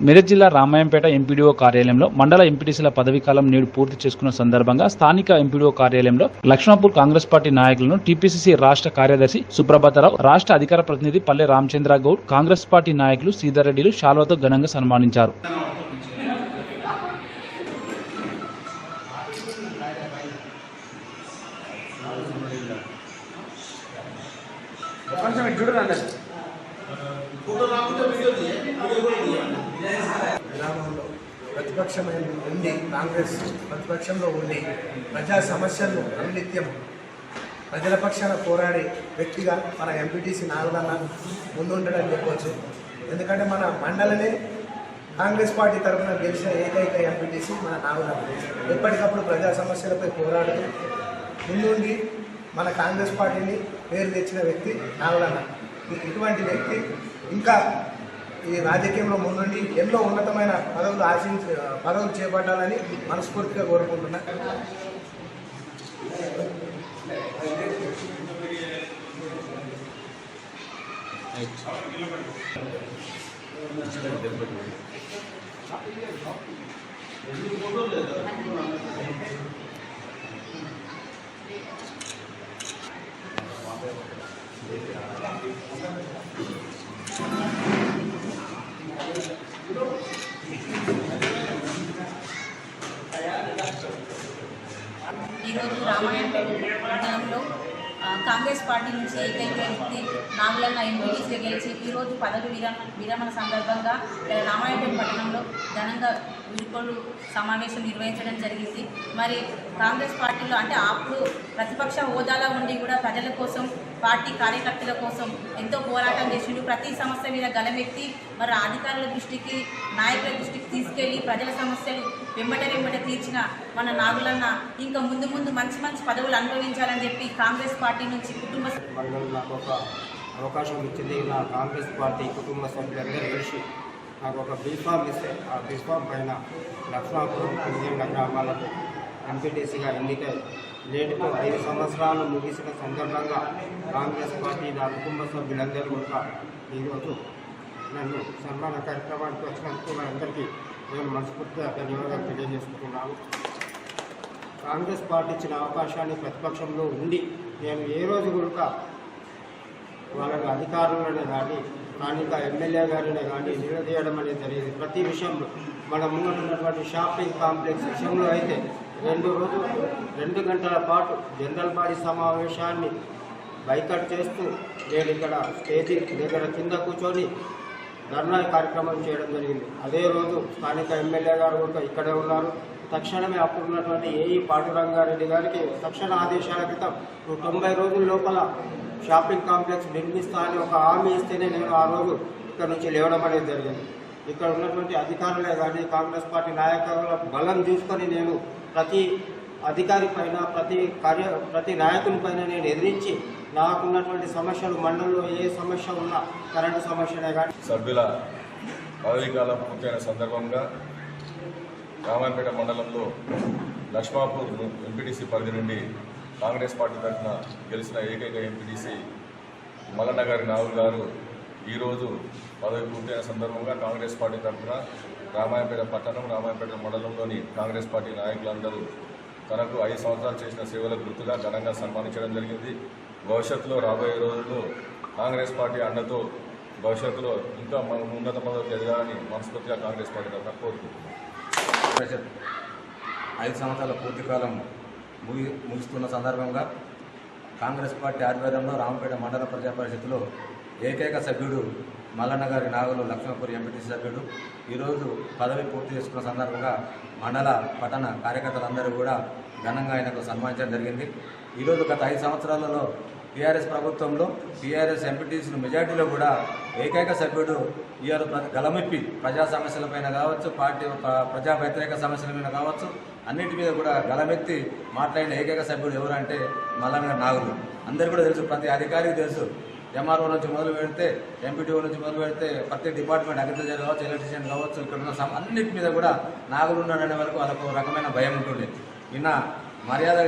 మెదక్ జిల్లా రామాయంపేట ఎంపీడీఓ కార్యాలయంలో మండల ఎంపీటీసీల పదవీకాలం నేడు పూర్తి చేసుకున్న సందర్భంగా స్థానిక ఎంపీడీఓ కార్యాలయంలో లక్ష్మణపూర్ కాంగ్రెస్ పార్టీ నాయకులను టీపీసీసీ రాష్ట్ర కార్యదర్శి సుప్రభాతరావు రాష్ట్ర అధికార ప్రతినిధి పల్లె రామచంద్ర గౌడ్ కాంగ్రెస్ పార్టీ నాయకులు శ్రీధర్ రెడ్డిలు శాల్వతో ఘనంగా సన్మానించారు. కొంచెం ప్రతిపక్షమైన ఉండి కాంగ్రెస్ ప్రతిపక్షంలో ఉండి ప్రజా సమస్యలను అనునిత్యం ప్రజల పక్షాన పోరాడే వ్యక్తిగా మన ఎంపీటీసీ నాగదన్న ముందుండడం చెప్పవచ్చు ఎందుకంటే మన మండలనే కాంగ్రెస్ పార్టీ తరఫున గెలిచిన ఏకైక ఎంపీటీసీ మన నాగదన్న. ఎప్పటికప్పుడు ప్రజా సమస్యలపై పోరాడుతూ ముందుండి మన కాంగ్రెస్ పార్టీని పేరు తెచ్చిన వ్యక్తి నాగదన్న. ఇటువంటి వ్యక్తి ఇంకా ఈ రాజకీయంలో ముందుండి ఎన్నో ఉన్నతమైన పదవులు ఆశించి పదవులు చేపట్టాలని మనస్ఫూర్తిగా కోరుకుంటున్నా. ఈరోజు రామాయణపేట మండలంలో కాంగ్రెస్ పార్టీ నుంచి ఏకైక వ్యక్తి నాగులన్న ఎంపీటీసీ గెలిచి ఈరోజు పదవి విరమణ విరమణ సందర్భంగా రామాయణపేట పట్టణంలో ఘనంగా వీడుకోలు సమావేశం నిర్వహించడం జరిగింది. మరి కాంగ్రెస్ పార్టీలో అంటే అప్పుడు ప్రతిపక్ష హోదాలో ఉండి కూడా ప్రజల కోసం పార్టీ కార్యకర్తల కోసం ఎంతో పోరాటం చేసిండు. ప్రతి సమస్య మీద గలమెత్తి మరి అధికారుల దృష్టికి నాయకుల దృష్టికి తీసుకెళ్ళి ప్రజల సమస్యలు వెంబట వెంబట తీర్చిన మన నాగులన్న ఇంకా ముందు ముందు మంచి మంచి పదవులు అనుభవించాలని చెప్పి కాంగ్రెస్ పార్టీ నుంచి కుటుంబ నాకు ఒక అవకాశం ఇచ్చింది. నా కాంగ్రెస్ పార్టీ కుటుంబ సభ్యులందరూ కలిసి నాకు ఒక బీఫామ్ ఇస్తే ఆ బీఫామ్ పైన లక్ష్మాపురం కిందేళ్ళ గ్రామాలకు ఎంపీటీసీగా ఎన్నికై నేటితో ఐదు సంవత్సరాలు ముగిసిన సందర్భంగా కాంగ్రెస్ పార్టీ నా కుటుంబ సభ్యులందరూ కూడా ఈరోజు నన్ను సన్మాన కార్యక్రమానికి వచ్చినందుకు వారందరికీ నేను మనస్ఫూర్తిగా ధన్యవాదాలు తెలియజేసుకుంటున్నాను. కాంగ్రెస్ పార్టీ ఇచ్చిన అవకాశాన్ని ప్రతిపక్షంలో ఉండి నేను ఏ రోజు కూడా వాళ్ళకి అధికారులనే కానీ స్థానిక ఎమ్మెల్యే గారినే కానీ నిలదీయడం అనేది జరిగింది. ప్రతి విషయంలో మన ముందున్నటువంటి షాపింగ్ కాంప్లెక్స్ విషయంలో అయితే రెండు రోజులు రెండు గంటల పాటు జనరల్ బాడీ సమావేశాన్ని బైకట్ చేస్తూ నేను ఇక్కడ స్టేజీ దగ్గర కింద కూర్చొని ధర్నా కార్యక్రమం చేయడం జరిగింది. అదే రోజు స్థానిక ఎమ్మెల్యే గారు కూడా ఇక్కడే ఉన్నారు. తక్షణమే అప్పుడు ఉన్నటువంటి ఏఈ పాండురంగారెడ్డి గారికి తక్షణ ఆదేశాల క్రితం తొంభై రోజుల లోపల షాపింగ్ కాంప్లెక్స్ నిర్మిస్తా అని ఒక హామీ ఇస్తేనే నేను ఆ రోజు ఇక్కడ నుంచి లేవడం అనేది జరిగింది. ఇక్కడ ఉన్నటువంటి అధికారులే కానీ కాంగ్రెస్ పార్టీ నాయకుల బలం చూసుకొని నేను ప్రతి అధికారి పైన ప్రతి కార్య ప్రతి నాయకుని పైన నేను ఎదిరించి నాకున్నటువంటి సమస్యలు మండలంలో ఏ సమస్య ఉన్నా కరెంటు సమస్యనే కానీ. సభ్యుల పదవీకాలం పూర్తయిన సందర్భంగా రామాయపేట మండలంలో లక్ష్మాపూర్ ఎంపీటీసీ పరిధి నుండి కాంగ్రెస్ పార్టీ తరఫున గెలిచిన ఏకైక ఎంపీటీసీ మల్లన్న గారి నావుల్ గారు ఈరోజు పదవి పూర్తయిన సందర్భంగా కాంగ్రెస్ పార్టీ తరఫున రామాయపేట పట్టణం రామాయపేట మండలంలోని కాంగ్రెస్ పార్టీ నాయకులందరూ తనకు ఐదు సంవత్సరాలు చేసిన సేవల గుర్తుగా ఘనంగా సన్మానించడం జరిగింది. భవిష్యత్తులో రాబోయే రోజుల్లో కాంగ్రెస్ పార్టీ అండతో భవిష్యత్తులో ఇంకా మనం ఉన్నత పదవికి ఎదగాలని మనస్ఫూర్తిగా కాంగ్రెస్ పార్టీ తరఫున కోరుకుంటున్నాం. ఐదు సంవత్సరాల పూర్తికాలం ముగి ముగుస్తున్న సందర్భంగా కాంగ్రెస్ పార్టీ ఆధ్వర్యంలో రామపేట మండల ప్రజా పరిషత్తులో ఏకైక సభ్యుడు మల్లన్న గారి నాగులు లక్ష్మీపూర్ ఎంపీటీసీ సభ్యుడు. ఈరోజు పదవి పూర్తి చేసుకున్న సందర్భంగా మండల పట్టణ కార్యకర్తలందరూ కూడా ఘనంగా ఆయనకు సన్మానించడం జరిగింది. ఈరోజు గత ఐదు సంవత్సరాలలో టీఆర్ఎస్ ప్రభుత్వంలో టీఆర్ఎస్ ఎంపీటీసీలు మెజార్టీలో కూడా ఏకైక సభ్యుడు ఈఆర్ గలమిప్పి ప్రజా సమస్యలపైన కావచ్చు పార్టీ ప్ర- ప్రజా వ్యతిరేక సమస్యల మీద కావచ్చు అన్నిటి మీద కూడా గలమెత్తి మాట్లాడిన ఏకైక సభ్యుడు ఎవరంటే మల్లన్న నాగులు. అందరికీ కూడా తెలుసు ప్రతి అధికారికి తెలుసు ఎంఆర్ఓ నుంచి మొదలు పెడితే ఎంపీటీఓ నుంచి మొదలు పెడితే ప్రతి డిపార్ట్మెంట్ అగ్రికల్చర్ కావచ్చు ఎలక్ట్రీషియన్ కావచ్చు ఇక్కడ ఉన్న అన్నిటి మీద కూడా నాగులు ఉన్నాడనే వరకు వాళ్ళకు ఒక రకమైన భయం ఉంటుంది. ఈయన మర్యాద